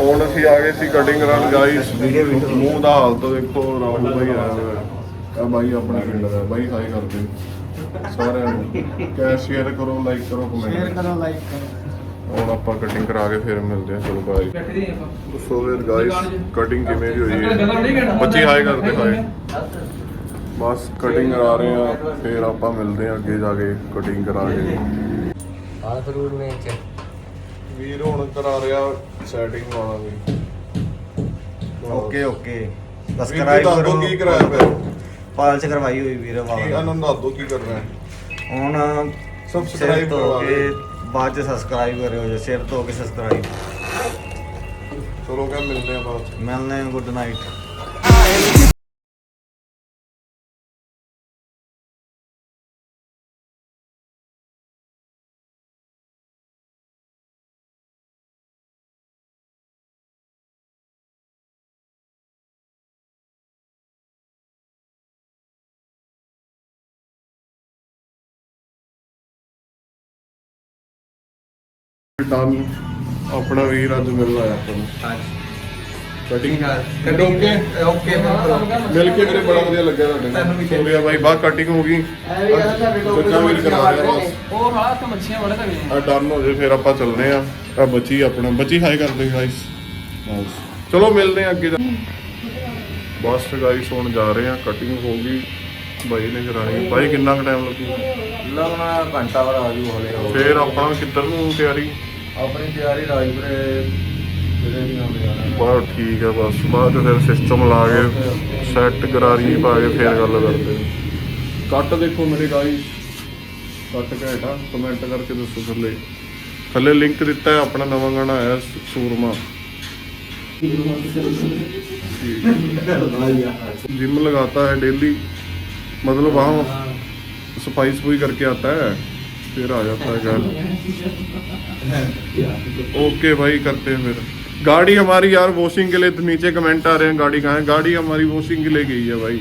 ਹੁਣ ਅਸੀਂ ਆ ਗਏ ਸੀ ਕਟਿੰਗ ਕਰਨ ਗਾਈਸ ਮੂੰਹ ਦਾ ਹਾਲ ਤਾਂ ਦੇਖੋ ਰਾਹੁਲ ਭਾਈ ਆਇਆ ਹੋਇਆ। ਆ ਬਾਈ ਆਪਣਾ ਪਿੰਡ ਦਾ ਬਾਈ ਹਾਈ ਕਰਦੇ। ਸਾਰਿਆਂ ਨੂੰ। ਕੈ ਸ਼ੇਅਰ ਕਰੋ ਲਾਈਕ ਕਰੋ ਕਮੈਂਟ ਕਰੋ ਲਾਈਕ ਕਰੋ। ਹੁਣ ਆਪਾਂ ਕਟਿੰਗ ਕਰਾ ਕੇ ਫਿਰ ਮਿਲਦੇ ਹਾਂ ਚਲੋ ਬਾਈ ਸੋ ਫਿਰ ਗਾਈਸ ਕਟਿੰਗ ਕਿਵੇਂ ਦੀ ਹੋਈ ਹੈ? ਬੱਚੇ ਹਾਈ ਕਰਦੇ ਹਾਈ ਬਸ ਕਟਿੰਗ ਕਰਾ ਰਹੇ ਆ ਫਿਰ ਆਪਾਂ ਮਿਲਦੇ ਹਾਂ ਅੱਗੇ ਜਾ ਕੇ ਕਟਿੰਗ ਕਰਾ ਕੇ। ਆਹ ਫਰੂਟ ਨੇ ਚ ਵੀਰ ਹੁਣ ਕਰਾ ਰਿਹਾ ਸੈਟਿੰਗ ਵਾਲਾ ਵੀ ਓਕੇ ਓਕੇ ਸਬਸਕ੍ਰਾਈਬ ਕਰੋ। ਕੀ ਕਰਾਇਆ ਪਿਆ ਪਾਲਚ ਕਰਵਾਈ ਹੋਈ ਵੀਰ ਕੀ ਵਾਲਾ ਆਨੰਦ ਦੱਸ ਕੀ ਕਰਨਾ ਹੈ? ਹੁਣ ਧੋ ਕਰਵਾ ਕੇ। ਬਾਅਦ ਚ ਸਬਸਕ੍ਰਾਈਬ ਕਰਿਓ ਜੇ ਸਿਰ ਧੋ ਕੇ ਸਬਸਕ੍ਰਾਈਬ ਚਲੋ ਕਹ ਮਿਲਦੇ ਆ ਬਾਅਦ। ਮਿਲਨੇ ਗੁੱਡ ਨਾਈਟ ਡਨ ਆਪਣਾ ਵੀਰ ਅੱਜ ਮਿਲ ਆਇਆ ਆਪਾਂ ਨੂੰ। ਕਟਿੰਗ ਕੱਢੋ ਓਕੇ ਓਕੇ ਮਿਲ ਕੇ ਮੇਰੇ ਬੜਾ ਵਧੀਆ ਲੱਗਿਆ ਤੁਹਾਡੇ ਨਾਲ। ਸੋਰੀਆ ਬਾਈ ਬਾਹਰ ਕਟਿੰਗ ਹੋ ਗਈ। ਜਿੰਨਾ ਵੀਰ ਕਰਾ ਰਿਹਾ ਬਸ। ਉਹ ਹਾਂ ਤਾਂ ਮੱਛੀਆਂ ਬੜੇ ਤਗੜੀਆਂ ਆ ਡਨ ਹੋ ਜੇ ਫਿਰ ਆਪਾਂ ਚੱਲਦੇ ਆ ਆ ਬੱਚੀ ਆਪਣਾ ਬੱਚੀ ਹਾਈ ਕਰਦੇ ਗਾਇਸ ਚਲੋ ਮਿਲਦੇ ਆ ਅੱਗੇ ਜਾ ਬਸ ਗਾਇਸ ਹੁਣ ਜਾ ਰਹੇ ਆ ਕਟਿੰਗ ਹੋ ਗਈ। ਬਾਈ ਨੇ ਕਰਾਣੀ ਬਾਈ ਕਿੰਨਾ ਕੁ ਟਾਈਮ ਲੱਗੂ? ਲੱਗਣਾ ਘੰਟਾ ਵਰ ਆ ਜੂ ਹਲੇ। ਫਿਰ ਆਪਣਾ ਕਿੱਧਰ ਨੂੰ ਤਿਆਰੀ? ਆਪਣੀ ਤਿਆਰੀ ਰਾਜਪੁਰੇ ਜਿਹੜੇ ਵੀ ਹੁੰਦੇ ਆ ਬਸ ਠੀਕ ਆ ਬਸ ਬਾਅਦ 'ਚ ਫਿਰ ਸਿਸਟਮ ਲਾ ਕੇ ਸੈੱਟ ਗਰਾਰੀ ਪਾ ਕੇ ਫਿਰ ਗੱਲ ਕਰਦੇ ਆ। ਕੱਟ ਦੇਖੋ ਮੇਰੇ ਗਾਇਸ ਕੱਟ ਘੈਂਟਾ ਕਮੈਂਟ ਕਰਕੇ ਦੱਸੋ ਥੱਲੇ ਥੱਲੇ ਲਿੰਕ ਦਿੱਤਾ ਹੈ ਆਪਣਾ ਨਵਾਂ ਗਾਣਾ ਆਇਆ ਸ- ਸੂਰਮਾ जिम लगाता है डेली मतलब वहाँ सफाई सफाई करके आता है फिर आ जाता है घर ओके भाई करते हैं फिर गाड़ी हमारी यार वॉशिंग के लिए तो नीचे कमेंट आ रहे हैं गाड़ी कहाँ है गाड़ी हमारी वॉशिंग के लिए गई है भाई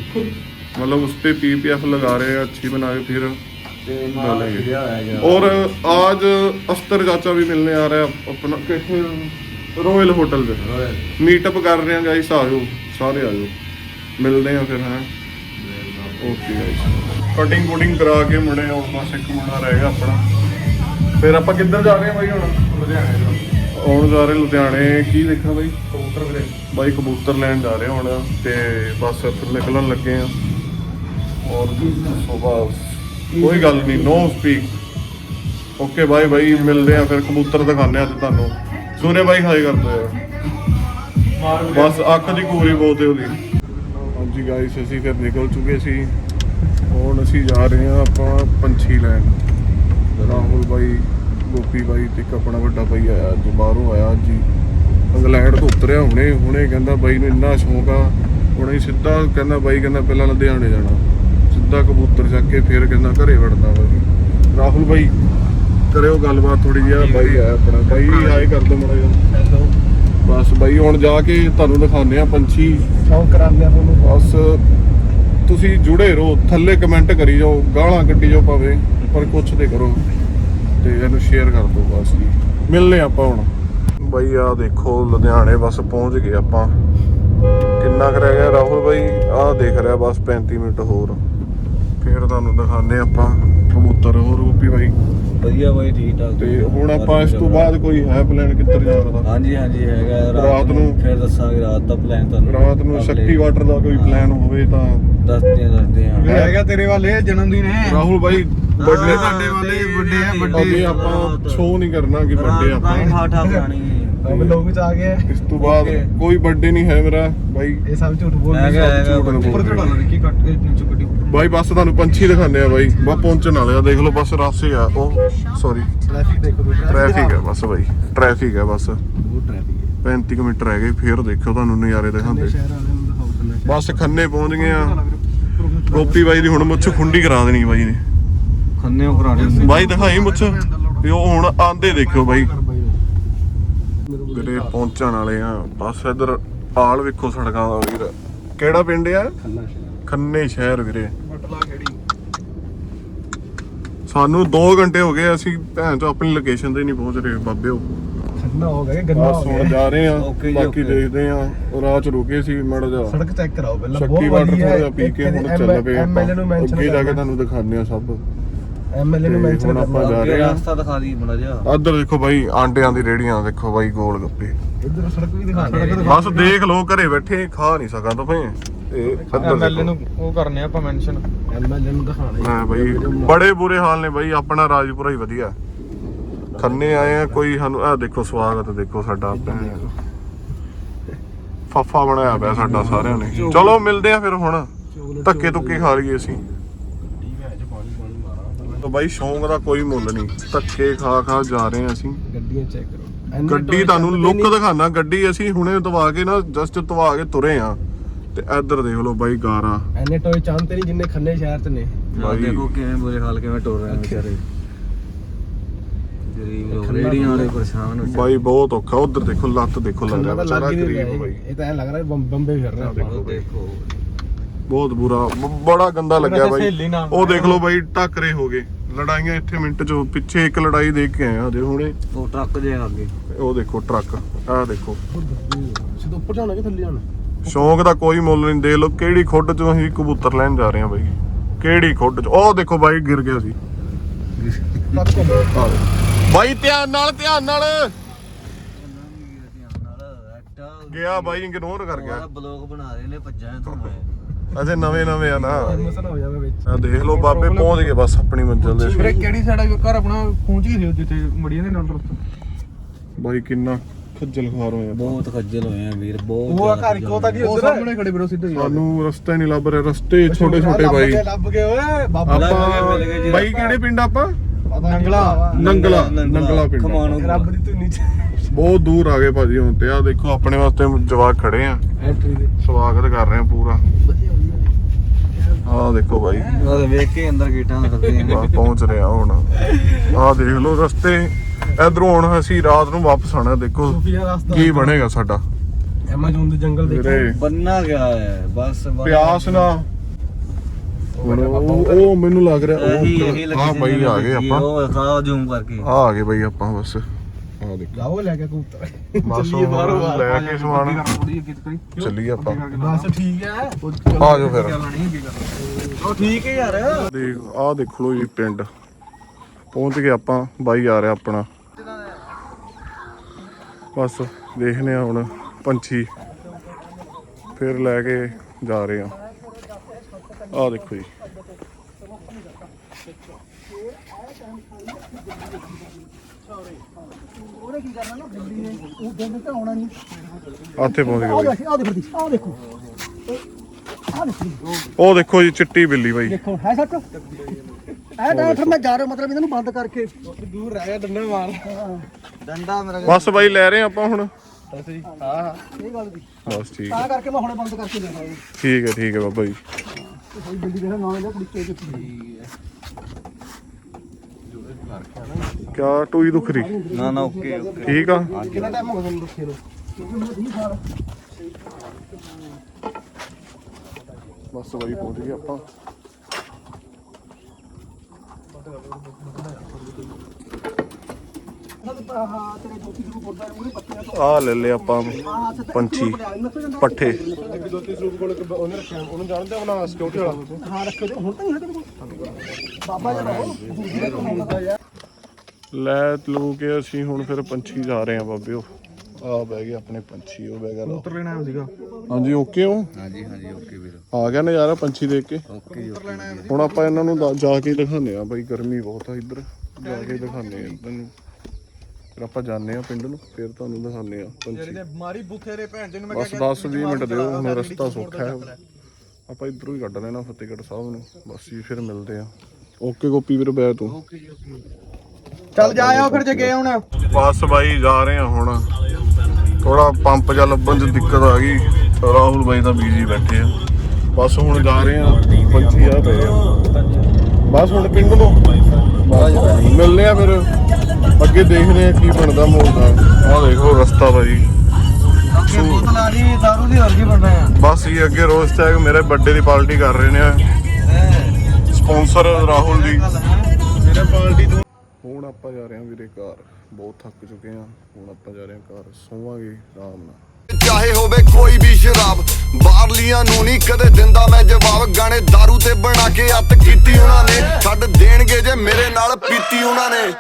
मतलब उस पर पी पी एफ लगा रहे हैं अच्छी बना के फिर डालेंगे और आज अस्तर चाचा भी मिलने आ रहा है अपना कितने रॉयल होटल पे ਮੀਟਅਪ ਕਰ ਰਹੇ ਹਾਂ ਗਾਇਸ ਆਜੋ ਸਾਰੇ ਆਜੋ ਮਿਲਦੇ ਆ ਫਿਰ ਹਾਂ ਓਕੇ ਗਾਇਸ ਕਟਿੰਗ ਕੋਡਿੰਗ ਕਰਾ ਕੇ ਮੁੜੇ ਆ ਬਸ ਇੱਕ ਮੁੰਡਾ ਰਹਿ ਗਿਆ ਆਪਣਾ। ਫਿਰ ਆਪਾਂ ਕਿੱਧਰ ਜਾ ਰਹੇ ਹਾਂ ਬਾਈ ਹੁਣ? ਲੁਧਿਆਣੇ ਹੁਣ ਜਾ ਰਹੇ ਲੁਧਿਆਣੇ ਕੀ ਦੇਖਣਾ ਬਾਈ? ਕਬੂਤਰ ਵੀਰੇ। ਬਾਈ ਕਬੂਤਰ ਲੈਣ ਜਾ ਰਹੇ ਹੁਣ ਤੇ ਬਸ ਫਿਰ ਨਿਕਲਣ ਲੱਗੇ ਆ ਔਰ ਸੁਬਾਹ ਕੋਈ ਗੱਲ ਨਹੀਂ ਨੋ ਸਪੀਕ ਓਕੇ ਬਾਈ ਬਾਈ ਮਿਲਦੇ ਆ ਫਿਰ ਕਬੂਤਰ ਆ ਅੱਜ ਤੁਹਾਨੂੰ। ਸੋਨੇ ਬਾਈ ਹਾਈ ਕਰਦੇ ਆ। ਬਸ ਅੱਖ ਦੀ ਕੂਰੀ ਬਹੁਤ ਹੈ ਉਹਦੀ। ਹਾਂਜੀ ਗਾਇਸ ਅਸੀਂ ਫਿਰ ਨਿਕਲ ਚੁੱਕੇ ਸੀ। ਹੁਣ ਅਸੀਂ ਜਾ ਰਹੇ ਹਾਂ ਆਪਾਂ ਪੰਛੀ ਲੈਣ। ਰਾਹੁਲ ਬਾਈ, ਗੋਪੀ ਬਾਈ ਤੇ ਇੱਕ ਆਪਣਾ ਵੱਡਾ ਭਾਈ ਆਇਆ ਅੱਜ, ਬਾਹਰੋਂ ਆਇਆ ਅੱਜ ਹੀ। ਇੰਗਲੈਂਡ ਤੋਂ ਉਤਰਿਆ ਹੁਣੇ ਹੁਣੇ ਕਹਿੰਦਾ ਬਾਈ ਨੂੰ ਇੰਨਾ ਸ਼ੌਂਕ ਆ। ਹੁਣੇ ਸਿੱਧਾ ਕਹਿੰਦਾ ਬਾਈ, ਕਹਿੰਦਾ ਪਹਿਲਾਂ ਲੁਧਿਆਣੇ ਜਾਣਾ। ਸਿੱਧਾ ਕਬੂਤਰ ਚੱਕ ਕੇ ਫਿਰ ਕਹਿੰਦਾ ਘਰੇ ਵੜਦਾ ਬਾਈ ਰਾਹੁਲ ਬਾਈ, ਕਰਿਓ ਗੱਲਬਾਤ ਥੋੜੀ ਜਿਹੀ ਬਾਈ ਆਇਆ ਆਪਣਾ। ਬਾਈ ਹਾਈ ਕਰ ਦੋ ਮੜਾ ਜਿਹਾ। ਬਸ ਬਾਈ ਹੁਣ ਜਾ ਕੇ ਤੁਹਾਨੂੰ ਦਿਖਾਉਂਦੇ ਆ ਪੰਛੀ। ਸ਼ੌਂਕ ਕਰਾਉਂਦੇ ਆ ਤੁਹਾਨੂੰ। ਬਸ ਤੁਸੀਂ ਜੁੜੇ ਰਹੋ ਥੱਲੇ ਕਮੈਂਟ ਕਰੀ ਜਾਓ ਗਾਲਾਂ ਕੱਢੀ ਜਾਓ ਭਾਵੇਂ ਪਰ ਕੁਛ ਤੇ ਕਰੋ। ਤੇ ਇਹਨੂੰ ਸ਼ੇਅਰ ਕਰ ਦਿਓ ਬਸ ਜੀ। ਮਿਲਨੇ ਆਪਾਂ ਹੁਣ। ਬਾਈ ਆ ਦੇਖੋ ਲੁਧਿਆਣੇ ਬਸ ਪਹੁੰਚ ਗਏ ਆਪਾਂ। ਕਿੰਨਾ ਕੁ ਰਹਿ ਗਿਆ ਰਾਹੁਲ ਬਾਈ? ਆਹ ਦੇਖ ਰਿਹਾ ਬਸ 35 ਮਿੰਟ ਹੋਰ। ਫਿਰ ਤੁਹਾਨੂੰ ਦਿਖਾਉਂਦੇ ਆਪਾਂ। ਕਬੂਤਰ ਹੋਰ ਗੋਪੀ ਬਾਈ? ਵਧੀਆ ਬਾਈ ਠੀਕ ਠਾਕ। ਤੇ ਹੁਣ ਆਪਾਂ ਇਸ ਤੋਂ ਬਾਅਦ ਕੋਈ ਹੈ ਪਲਾਨ ਕਿੱਧਰ ਜਾਣ ਦਾ? ਹਾਂਜੀ ਹਾਂਜੀ ਹੈਗਾ। ਰਾਤ ਨੂੰ ਫਿਰ ਦੱਸਾਂਗੇ ਰਾਤ ਦਾ ਪਲਾਨ ਤੁਹਾਨੂੰ। ਰਾਤ ਨੂੰ ਸ਼ਕਤੀ ਵਾਟਰ ਦਾ ਕੋਈ ਪਲਾਨ ਹੋਵੇ ਤਾਂ। ਦੱਸਦੇ ਆ ਦੱਸਦੇ ਆ ਹੈਗਾ ਤੇਰੇ ਵਾਲੇ ਜਨਮ ਦਿਨ ਹੈ। ਰਾਹੁਲ ਬਾਈ ਬਰਥਡੇ ਸਾਡੇ ਵਾਲੇ ਵੱਡੇ ਆ ਅੱਗੇ ਵੱਡੇ ਆਪਾਂ ਸ਼ੋਅ ਨਹੀਂ ਕਰਨਾ ਕਿ ਨੂੰ ਆਪਾਂ। ਠਾ ਠਾ ਕਰਾਣੀ ਅਬ ਲੋਕ ਚ ਆ ਗਏ ਇਸ ਤੋਂ ਬਾਅਦ ਕੋਈ ਬਰਥਡੇ ਨਹੀਂ ਹੈ ਮੇਰਾ ਬਾਈ। ਇਹ ਸਭ ਝੂਠ ਬੋਲ ਹੈਗਾ, ਉੱਪਰ ਚੜਾ ਲੋ ਕੀ ਕੱਟ ਕੇ ਨੀਚੇ ਬਾਈ ਬਸ ਤੁਹਾਨੂੰ ਪੰਛੀ ਦਿਖਾਉਂਦੇ ਆ ਬਾਈ। ਬਾ ਪਹੁੰਚਣ ਵਾਲੇ ਆ ਦੇਖ ਲਓ ਬਸ ਰਾਸੇ ਆ। ਉਹ ਸੌਰੀ ਟ੍ਰੈਫਿਕ ਦੇਖੋ ਟ੍ਰੈਫਿਕ ਹੈ ਬਸ ਬਾਈ ਟ੍ਰੈਫਿਕ ਹੈ ਬਸ। ਬਹੁਤ ਟ੍ਰੈਫਿਕ 35 ਕੁ ਮਿੰਟ ਰਹਿ ਗਏ ਫੇਰ ਦੇਖਿਓ ਤੁਹਾਨੂੰ ਨਜ਼ਾਰੇ ਦਿਖਾਉਂਦੇ। ਬਸ ਖੰਨੇ ਪਹੁੰਚ ਗਏ ਆ। ਗੋਪੀ ਬਾਈ ਦੀ ਹੁਣ ਮੁੱਛ ਖੁੰਡੀ ਕਰਾ ਦੇਣੀ ਬਾਈ ਨੇ। ਖੰਨੇ ਕਰਾਣੀ ਬਾਈ ਦਿਖਾਈ ਮੁੱਛ। ਵੀ ਉਹ ਹੁਣ ਆਂਦੇ ਦੇਖਿਓ ਬਾਈ। ਵੀਰੇ ਪਹੁੰਚਣ ਵਾਲੇ ਆ। ਬਸ ਇਧਰ ਆਲ ਵੇਖੋ ਸੜਕਾਂ ਦਾ ਵੀਰ। ਕਿਹੜਾ ਪਿੰਡ ਆ? ਖੰਨੇ ਸ਼ਹਿਰ ਵੀਰੇ। ਬਟਲਾ ਖੇੜੀ। ਸਾਨੂੰ 2 ਘੰਟੇ ਹੋ ਗਏ ਅਸੀਂ ਭੈਣ ਚੋ ਆਪਣੀ ਲੋਕੇਸ਼ਨ ਤੇ ਨਹੀਂ ਪਹੁੰਚ ਰਹੇ ਬਾਬਿਓ। ਠੰਡਾ ਹੋ ਗਿਆ ਬਸ ਹੋ ਗਿਆ ਜਾ ਰਹੇ ਆ ਬਾਕੀ। ਦੇਖਦੇ ਆ ਉਹ ਰਾਹ ਚ ਰੁਕੇ ਸੀ ਮੜ ਜਾ ਸੜਕ ਚੈੱਕ ਕਰਾਓ ਪਹਿਲਾਂ ਸ਼ੱਕੀ ਬਹੁਤ ਵਾਟਰ ਵਧੀਆ ਥੋੜਾ ਪੀ ਕੇ ਹੁਣ ਚੱਲ ਪਏ ਐਮਐਲਏ ਨੂੰ ਮੈਂਸ਼ਨ ਅੱਗੇ ਜਾ ਕੇ ਤੁਹਾਨੂੰ ਦਿਖਾਉਂਦੇ ਆ ਸਭ। ਐਮਐਲਏ ਨੂੰ ਮੈਂਸ਼ਨ ਹੁਣ ਆਪਾਂ ਜਾ ਰਹੇ ਆ ਰਸਤਾ ਦਿਖਾ ਦੀ ਬੜਾ ਜਾ ਆਦਰ ਦੇਖੋ ਬਾਈ ਆਂਡਿਆਂ ਦੀ ਰੇੜੀਆਂ ਦੇਖੋ ਬਾਈ ਗੋਲ ਗੱਪੇ। ਇੱਧਰ ਸੜਕ ਵੀ ਦਿਖਾ ਬਸ ਦੇਖ ਲੋ ਘਰੇ ਬੈਠੇ ਖਾ ਨਹੀਂ ਸਕਾਂ ਤਾਂ ਭਈ ਇਹ ਇੱਧਰ ਐਮਐਲਏ ਨੂੰ ਦੇਖੋ। ਉਹ ਕਰਨੇ ਆਪਾਂ ਮੈਂਸ਼ਨ ਐਮਐਲਏ ਨੂੰ ਦਿਖਾਣਾ ਮੈਂ ਬਾਈ ਬੜੇ ਬੁਰੇ ਹਾਲ ਨੇ ਬਾਈ ਆਪਣਾ ਰਾਜਪੁਰਾ ਹੀ ਵਧੀਆ। ਖੰਨੇ ਆਏ ਆ ਕੋਈ ਸਾਨੂੰ ਆ ਦੇਖੋ ਸਵਾਗਤ ਦੇਖੋ ਸਾਡਾ ਫੱਫਾ ਬਣਾਇਆ ਪਿਆ ਸਾਡਾ ਸਾਰਿਆਂ ਨੇ। ਚਲੋ ਮਿਲਦੇ ਆ ਫਿਰ ਹੁਣ। ਧੱਕੇ ਧੁੱਕੇ ਖਾ ਲਈਏ ਅਸੀਂ। ਤਾਂ ਬਾਈ ਸ਼ੌਂਕ ਦਾ ਕੋਈ ਮੁੱਲ ਨਹੀਂ। ਧੱਕੇ ਖਾ ਖਾ ਜਾ ਰਹੇ ਆ ਅਸੀਂ। ਗੱਡੀਆਂ ਚੈੱਕ ਕਰੋ। ਗੱਡੀ ਤੁਹਾਨੂੰ ਲੁੱਕ ਦਿਖਾਣਾ ਗੱਡੀ ਅਸੀਂ ਹੁਣੇ ਦਵਾ ਕੇ ਨਾ ਜਸਟ ਦਵਾ ਕੇ ਤੁਰੇ ਆ ਤੇ ਇੱਧਰ ਦੇਖ ਲਓ ਬਾਈ ਗਾਰਾ। ਐਨੇ ਟੋਏ ਚਾਂਤੇ ਨਹੀਂ ਜਿੰਨੇ ਖੰਨੇ ਸ਼ਹਿਰ ਚ ਨੇ। ਬਾਈ। ਦੇਖੋ ਕਿਵੇਂ ਬੁਰੇ ਹਾਲ ਕਿਵੇਂ ਟੁਰ ਰਹੇ ਨੇ ਵਿਚਾਰੇ। ਗਰੀਬ ਲੋਕ ਰੇੜੀਆਂ ਵਾਲੇ ਪਰੇਸ਼ਾਨ ਹੋ ਬਾਈ ਬਹੁਤ ਔਖਾ ਉਧਰ ਦੇਖੋ ਲੱਤ ਦੇਖੋ ਲੱਗ ਖੰਨਾ ਰਿਹਾ ਤਾਂ ਲੱਗ ਵਿਚਾਰਾ ਹੀ ਨਹੀਂ ਗਰੀਬ ਬਾਈ। ਇਹ ਤਾਂ ਐ ਲੱਗ ਰਿਹਾ ਬੰਬ- ਬੰਬੇ ਫਿਰ ਰਿਹਾ ਆਪਾਂ। ਦੇਖੋ ਬਹੁਤ ਬੁਰਾ ਬ- ਬੜਾ ਗੰਦਾ ਲੱਗਿਆ ਬਾਈ। ਸਹੇਲੀ ਨਾਲ ਉਹ ਦੇਖ ਲਓ ਬਾਈ ਟੱਕਰੇ ਹੋ ਗਏ। ਲੜਾਈਆਂ ਇੱਥੇ ਮਿੰਟ ਚ ਪਿੱਛੇ ਇੱਕ ਲੜਾਈ ਦੇਖ ਕੇ ਆਏ ਆ ਹਜੇ ਹੁਣੇ। ਉਹ ਟਰੱਕ ਜੇ ਅੱਗੇ। ਉਹ ਦੇਖੋ ਟਰੱਕ ਆਹ ਦੇਖੋ। ਸਿੱਧਾ ਉੱਪਰ ਜਾਣਾ ਕਿ ਥੱਲੇ ਜਾਣਾ? ਸ਼ੌਂਕ ਦਾ ਕੋਈ ਮੁੱਲ ਨਹੀਂ ਦੇ ਲਓ ਕਿਹੜੀ ਖੁੱਡ ਚੋਂ ਅਸੀਂ ਕਬੂਤਰ ਲੈਣ ਜਾ ਰਹੇ ਹਾਂ ਬਾਈ। ਕਿਹੜੀ ਖੁੱਡ ਚ ਉਹ ਦੇਖੋ ਬਾਈ ਗਿਰ ਗਿਆ ਸੀ। ਬਾਈ ਧਿਆਨ ਨਾਲ ਧਿਆਨ ਨਾਲ। ਗਿਆ ਬਾਈ ਇਗਨੋਰ ਕਰ ਗਿਆ। ਬਲੌਗ ਬਣਾ ਰਹੇ ਨੇ ਭੱਜਾਂ ਤੋਂ ਮੈਂ ਅਜੇ ਨਵੇਂ ਨਵੇਂ ਆ ਨਾ। ਆ ਦੇਖ ਲਓ ਬਾਬੇ ਪਹੁੰਚ ਗਏ ਬਸ ਆਪਣੀ ਮੰਜ਼ਿਲ ਦੇ ਵੀਰੇ ਕਿਹੜੀ ਸਾਈਡ ਘਰ ਆਪਣਾ ਪਹੁੰਚ ਗਏ ਸੀ ਜਿੱਥੇ ਮੜੀਆਂ ਦੇ ਨਾਲ ਬਾਈ ਕਿੰਨਾ ਖੱਜਲ ਖੁਆਰ ਹੋਇਆ ਬਹੁਤ ਖੱਜਲ ਹੋਏ ਆ ਵੀਰ ਬਹੁਤ ਉਹ ਘਰ ਕੋ ਤਾਂ ਕੀ ਉਹ ਸਾਹਮਣੇ ਖੜੇ ਬਰੋ ਸਿੱਧੇ। ਸਾਨੂੰ ਰਸਤਾ ਹੀ ਨਹੀਂ ਲੱਭ ਰਿਹਾ ਰਸਤੇ ਛੋਟੇ ਛੋਟੇ ਬਾਈ। ਲੱਭ ਗਏ ਓਏ ਬਾਬਾ। ਆਪਾਂ ਮਿਲ ਗਏ ਜੀ। ਬਾਈ ਕਿਹੜੇ ਪਿੰਡ ਆਪਾਂ? ਨੰਗਲਾ। ਨੰਗਲਾ ਨੰਗਲਾ। ਪਿੰਡ ਖਮਾਣੋ ਰੱਬ ਦੀ ਤੂੰ ਨੀਚੇ ਬਹੁਤ ਦੂਰ ਆ ਗਏ ਭਾਜੀ ਹੁਣ ਤੇ ਆ ਦੇਖੋ ਆਪਣੇ ਵਾਸਤੇ ਜਵਾਕ ਖੜੇ ਆ। ਐਂਟਰੀ ਦੇ। ਸਵਾਗਤ ਕਰ ਰਹੇ ਆ ਪੂਰਾ। ਆ ਦੇਖੋ ਬਾਈ। ਉਹ ਵੇਖ ਕੇ ਅੰਦਰ ਗੇਟਾਂ ਕਰਦੇ ਆ। ਬਸ ਪਹੁੰਚ ਰਹੇ ਆ ਹੁਣ। ਆ ਦੇਖ ਲਓ ਰਸਤੇ। ਇਧਰੋਂ ਹੁਣ ਅਸੀਂ ਰਾਤ ਨੂੰ ਵਾਪਸ ਆਣਾ ਦੇਖੋ ਸੂਫੀਆ ਰਸਤਾ ਕੀ ਬਣੇਗਾ ਸਾਡਾ। ਐਮਾਜ਼ੋਨ ਦੇ ਜੰਗਲ ਦੇਖੋ। ਬੰਨਾ ਗਿਆ ਹੈ ਬਸ ਬਸ। ਪਿਆਸ ਨਾ। ਉਹ ਉਹ ਮੈਨੂੰ ਲੱਗ ਰਿਹਾ ਇਹੀ ਇਹੀ ਉਹ ਲੱਗੀ ਹਾਂ ਸੀ ਬਾਈ ਆ ਗਏ ਆਪਾਂ। ਉਹ ਖਾ ਜ਼ੂਮ ਕਰਕੇ। ਆ ਆ ਗਏ ਬਾਈ ਆਪਾਂ ਬਸ। ਆ ਦੇਖੋ। ਜਾਓ ਲੈ ਕੇ ਕਬੂਤਰ। ਬਸ ਚੱਲੀਏ ਬਾਹਰੋਂ ਲੈ ਕੇ ਸਮਾਨ। ਥੋੜੀ ਅੱਗੇ ਕਰੀ ਚੱਲੀਏ ਆਪਾਂ। ਬਸ ਠੀਕ ਹੈ। ਆ ਜਾਓ ਫਿਰ। ਨਹੀਂ ਅੱਗੇ ਕਰ ਉਹ ਠੀਕ ਹੈ ਯਾਰ। ਦੇਖ ਆਹ ਦੇਖ ਲਓ ਜੀ ਪਿੰਡ। ਪਹੁੰਚ ਗਏ ਆਪਾਂ ਬਾਈ ਆ ਰਿਹਾ ਆਪਣਾ। ਬਸ ਦੇਖਨੇ ਆ ਹੁਣ ਪੰਛੀ ਫਿਰ ਲੈ ਕੇ ਜਾ ਰਹੇ ਆ ਆਹ ਦੇਖੋ ਜੀ। ਆਥੇ ਪਹੁੰਚ ਗਏ ਬਾਈ। ਆ ਦੇਖੋ ਜੀ ਆ ਦੇਖੋ। ਆ ਦੇਖੋ ਉਹ ਦੇਖੋ ਜੀ ਚਿੱਟੀ ਬਿੱਲੀ ਬਾਈ। ਦੇਖੋ ਹੈ ਸੱਚ ਇਹ ਡਾਕਟਰ ਮੈਂ ਜਾ ਰਿਹਾ ਮਤਲਬ ਇਹਨਾਂ ਨੂੰ ਬੰਦ ਕਰਕੇ। ਦੂਰ ਰਹਿ ਗਿਆ ਡੰਡਾ ਮਾਰ। ਡੰਡਾ ਮੇਰਾ ਬਸ ਬਾਈ ਲੈ ਰਹੇ ਆਪਾਂ ਹੁਣ। ਅਸੀਂ ਹਾਂ ਹਾਂ। ਇਹ ਗੱਲ ਦੀ। ਬਸ ਠੀਕ। ਤਾਂ ਕਰਕੇ ਮੈਂ ਹੁਣੇ ਬੰਦ ਕਰਕੇ ਦੇਣਾ ਇਹ ਠੀਕ ਹੈ ਠੀਕ ਹੈ ਬਾਬਾ ਜੀ। ਨਾ ਕੁੜੀ ਠੀਕ ਕਿਆ ਟੂਈ ਦੁਖ ਰਹੀ ਨਾ ਨਾ ਓਕੇ ਓਕੇ। ਠੀਕ ਆ? ਕਿੰਨਾ ਟਾਈਮ ਹੋ ਗਿਆ ਤੁਹਾਨੂੰ ਰੱਖੇ ਨੂੰ? ਬਸ ਬਾਈ ਪਹੁੰਚ ਗਏ ਆਪਾਂ। ਹਾਂ ਤੇਰੇ ਜੋਤੀ ਨੂੰ ਪੁੱਛਦਾ ਉਹਨੇ ਪੱਤੀਆਂ ਤੋਂ ਆ ਲੈ ਲੈ ਆਪਾਂ ਪੰਛੀ। ਪੱਠੇ। ਦੋਤੀ ਸਰੂਪ ਕੋਲ ਇੱਕ ਉਹਨੇ ਰੱਖਿਆ ਉਹਨੂੰ ਜਾਣਦੇ ਆਪਣਾ ਸਿਕਿਉਰਿਟੀ ਵਾਲਾ? ਹਾਂ ਰੱਖੋ ਤੇ ਹੁਣ ਤਾਂ ਨਹੀਂ ਹੈ ਤੇਰੇ ਕੋਲ ਬਾਬਾ ਜੀ ਰਹੋ ਦੂਜੀ ਦਾ ਕੰਮ ਹੁੰਦਾ ਯਾਰ ਲੈ ਲੂ ਕੇ ਅਸੀਂ ਹੁਣ ਫਿਰ ਪੰਛੀ ਜਾ ਰਹੇ ਆ ਬਾਬਿਓ ਆ ਬਹਿ ਗਏ ਆਪਣੇ ਪੰਛੀ ਉਹ ਬਹਿ ਗਿਆ ਲਓ। ਉੱਤਰ ਲੈਣਾ ਸੀਗਾ। ਹਾਂਜੀ ਓਕੇ ਹੋ? ਹਾਂਜੀ ਹਾਂਜੀ ਓਕੇ ਵੀਰ। ਆ ਗਿਆ ਨਜ਼ਾਰਾ ਪੰਛੀ ਦੇਖ ਕੇ? ਓਕੇ ਜੀ ਹੁਣ ਆਪਾਂ ਇਹਨਾਂ ਨੂੰ ਦਾ- ਜਾ ਕੇ ਦਿਖਾਉਂਦੇ ਆ ਬਾਈ ਗਰਮੀ ਬਹੁਤ ਆ ਇੱਧਰ। ਜਾ ਕੇ ਦਿਖਾਉਂਦੇ ਆ ਇੱਧਰ ਨੂੰ। ਫਿਰ ਆਪਾਂ ਜਾਂਦੇ ਆ ਪਿੰਡ ਨੂੰ ਫਿਰ ਤੁਹਾਨੂੰ ਦਿਖਾਉਂਦੇ ਆ ਪੰਛੀ। ਮਾਰੀ ਬੁੱਥੇ ਰੇ ਭੈਣ ਜੀ ਨੂੰ ਬਸ 10 20 ਮਿੰਟ ਦਿਓ ਹੁਣ ਰਸਤਾ ਸੌਖਾ ਹੈ। ਆਪਾਂ ਇਧਰੋਂ ਹੀ ਕੱਢ ਲੈਣਾ ਫਤਿਹਗੜ੍ਹ ਸਾਹਿਬ ਨੂੰ ਬਸ ਜੀ ਫਿਰ ਮਿਲਦੇ ਆ ਓਕੇ ਗੋਪੀ ਵੀਰ ਬੈ ਤੂੰ। ਚੱਲ ਜਾ ਆਓ ਫਿਰ ਜੇ ਗਏ ਹੁਣ। ਬਸ ਬਾਈ ਜਾ ਰਹੇ ਆ ਹੁਣ। ਥੋੜਾ ਪੰਪ ਜਾਂ ਲੱਭਣ ਚ ਦਿੱਕਤ ਆ ਗਈ। ਰਾਹੁਲ ਬਾਈ ਤਾਂ ਬੀਜੀ ਬੈਠੇ ਆ। ਬਸ ਹੁਣ ਜਾ ਰਹੇ ਆ ਪੰਛੀ ਆ ਪਏ ਆ। ਬਸ ਹੁਣ ਪਿੰਡ ਨੂੰ ਮਿਲਦੇ ਆ ਫਿਰ। ਅੱਗੇ ਦੇਖਦੇ ਆ ਕੀ ਬਣਦਾ ਮੋਲ ਦਾ। ਆਹ ਦੇਖੋ ਰਸਤਾ ਬਾਈ। ਓਕੇ ਬੋਤਲ ਆ ਰਹੀ ਦਾਰੂ ਦੀ ਹੋਰ ਕੀ ਬਣ ਰਿਹਾ ਬਸ ਇਹ ਅੱਗੇ ਰੋਜ਼ ਟੈਗ ਮੇਰੇ ਬਰਥਡੇ ਦੀ ਪਾਰਟੀ ਕਰ ਰਹੇ ਨੇ ਸਪਾਂਸਰ ਰਾਹੁਲ ਦੀ ਮੇਰੇ ਪਾਰਟੀ ਤੋਂ ਹੁਣ ਆਪਾਂ ਜਾ ਰਹੇ ਹਾਂ ਵੀਰੇ ਘਰ। ਬਹੁਤ ਥੱਕ ਚੁੱਕੇ ਹਾਂ। ਹੁਣ ਆਪਾਂ ਜਾ ਰਹੇ ਹਾਂ ਘਰ। ਸੋਵਾਂਗੇ ਆਰਾਮ ਨਾਲ। ਚਾਹੇ ਹੋਵੇ ਕੋਈ ਵੀ ਸ਼ਰਾਬ ਬਾਹਰਲੀਆਂ ਨੂੰ ਨਹੀਂ ਕਦੇ ਦਿੰਦਾ ਮੈਂ ਜਵਾਬ। ਗਾਣੇ दारू ਤੇ ਬਣਾ ਕੇ ਅੱਤ ਕੀਤੀ ਉਹਨਾਂ ਨੇ। ਛੱਡ ਦੇਣਗੇ ਜੇ ਮੇਰੇ ਨਾਲ ਪੀਤੀ ਉਹਨਾਂ ਨੇ।